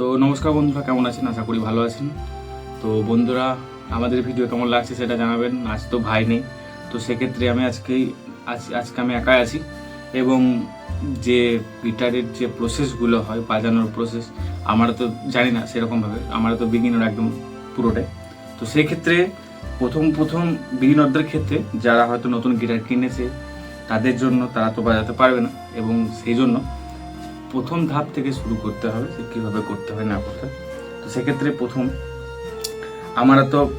তো নমস্কার বন্ধুরা, কেমন আছেন? আশা করি ভালো আছেন। তো বন্ধুরা, আমাদের ভিডিও কেমন লাগছে সেটা জানাবেন। আজ তো ভাই নেই। তো সেক্ষেত্রে আমি আজকেই আজ, আজকে আমি একাই আছি। এবং যে গিটারের যে প্রসেসগুলো হয়, বাজানোর প্রসেস আমরা তো জানি না সেরকমভাবে। আমরা তো বিগিনার একদম পুরোটাই। তো সেই ক্ষেত্রে প্রথম প্রথম বিগিনারদের ক্ষেত্রে যারা হয়তো নতুন গিটার কিনেছে, তাদের জন্য তারা তো বাজাতে পারবে না। এবং সেই জন্য প্রথম ধাপ থেকে শুরু করতে হবে যে কীভাবে করতে হয় না করতে তো সেক্ষেত্রে প্রথম আমরা তো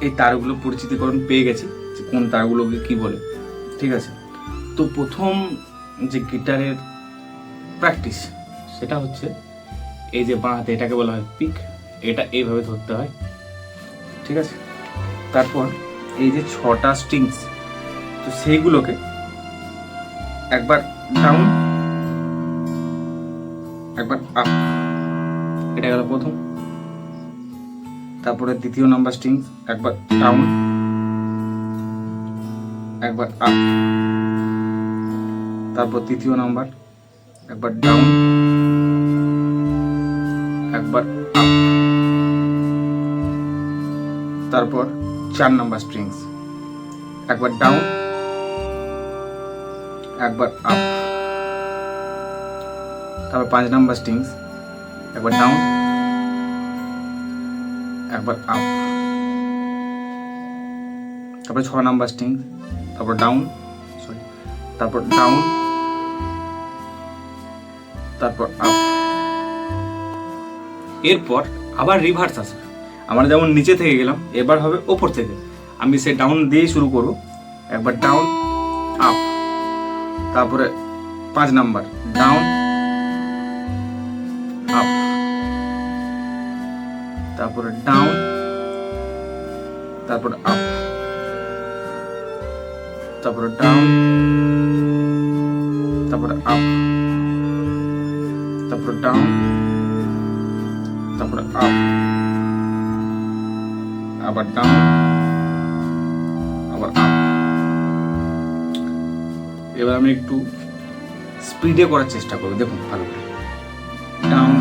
এই তারগুলো পরিচিতিকরণ পেয়ে গেছি যে কোন তারগুলোকে কি বলে, ঠিক আছে? তো প্রথম যে গিটারের প্র্যাকটিস সেটা হচ্ছে এই যে বাঁ হাতে এটাকে বলা হয় পিক এটা এইভাবে ধরতে হয়, ঠিক আছে? তারপর এই যে ছটা স্ট্রিংস তো সেইগুলোকে একবার ডাউন একবার আপ। এটা গেল প্রথম। তারপরে দ্বিতীয় নাম্বার স্ট্রিংস একবার ডাউন একবার আপ তারপর তৃতীয় নাম্বার, একবার ডাউন একবার আপ তারপর চার নাম্বার স্ট্রিংস একবার ডাউন একবার আপ তারপর পাঁচ নাম্বার স্ট্রিংস একবার ডাউন একবার আপ তারপরে ছ নাম্বার স্ট্রিংস তারপর ডাউন সরি তারপর ডাউন তারপর আপ এরপর আবার রিভার্স আসবে। আমরা যেমন নিচে থেকে গেলাম, এবার হবে ওপর থেকে। আমি সে ডাউন দিয়েই শুরু করব। একবার ডাউন আপ তারপরে পাঁচ নাম্বার ডাউন তারপরে ডাউন তারপরে আপ তারপরে ডাউন তারপরে আপ তারপরে ডাউন তারপরে আপ আবার ডাউন আবার আপ এবার আমি একটু স্পিডে করার চেষ্টা করব, দেখুন ভালো করে। ডাউন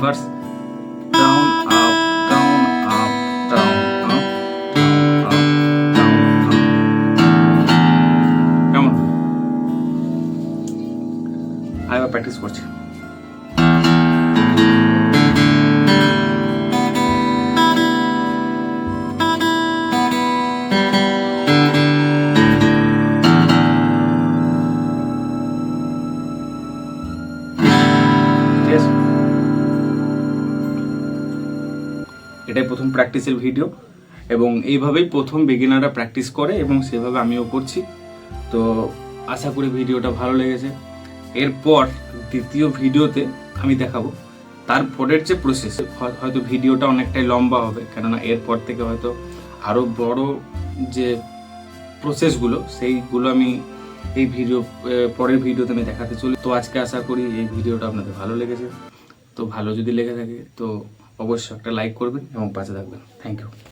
আবার reverse down up down up down up up down up কেমন আর এবার প্র্যাকটিস করছি এটাই প্রথম প্র্যাকটিসের ভিডিও এবং এইভাবেই প্রথম বিগিনাররা প্র্যাকটিস করে এবং সেভাবে আমিও করছি। তো আশা করি ভিডিওটা ভালো লেগেছে। এরপর দ্বিতীয় ভিডিওতে আমি দেখাবো। তারপরের যে প্রসেস হয়তো ভিডিওটা অনেকটাই লম্বা হবে। কেননা এরপর থেকে হয়তো আরও বড় যে প্রসেসগুলো সেইগুলো আমি এই ভিডিও পরের ভিডিওতে আমি দেখাতে চলি। তো আজকে আশা করি এই ভিডিওটা আপনাদের ভালো লেগেছে। তো ভালো যদি লেগে থাকে, তো অবশ্যই একটা লাইক করবেন এবং পাশে থাকবেন। Thank you